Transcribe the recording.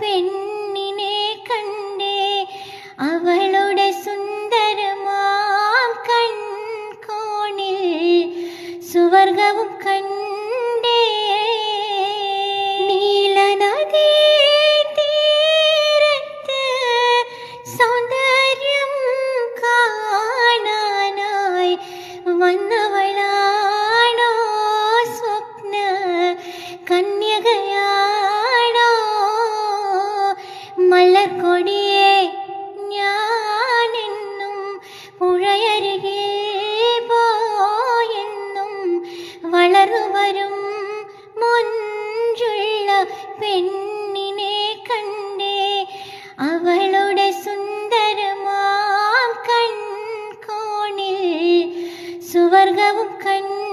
പെണ്ണിനെ കണ്ടേ അവളുടെ സുന്ദരമാം കൺകോണിൽ സുവർഗവും കണ്ടേ. നീലനദീ സൗന്ദര്യം കാണാനായി വന്നവളാണോ സ്വപ്ന കന്യകയാണോ മലർക്കൊടിയെ ഞാനെന്നും പുഴയരികെ പോയെന്നും വളർന്നു വരും മൊഞ്ചുള്ള പെണ്ണിനെ കണ്ടേ അവളുടെ സുന്ദരമാം കൺകോണിൽ സുവർഗവും കണ്ടു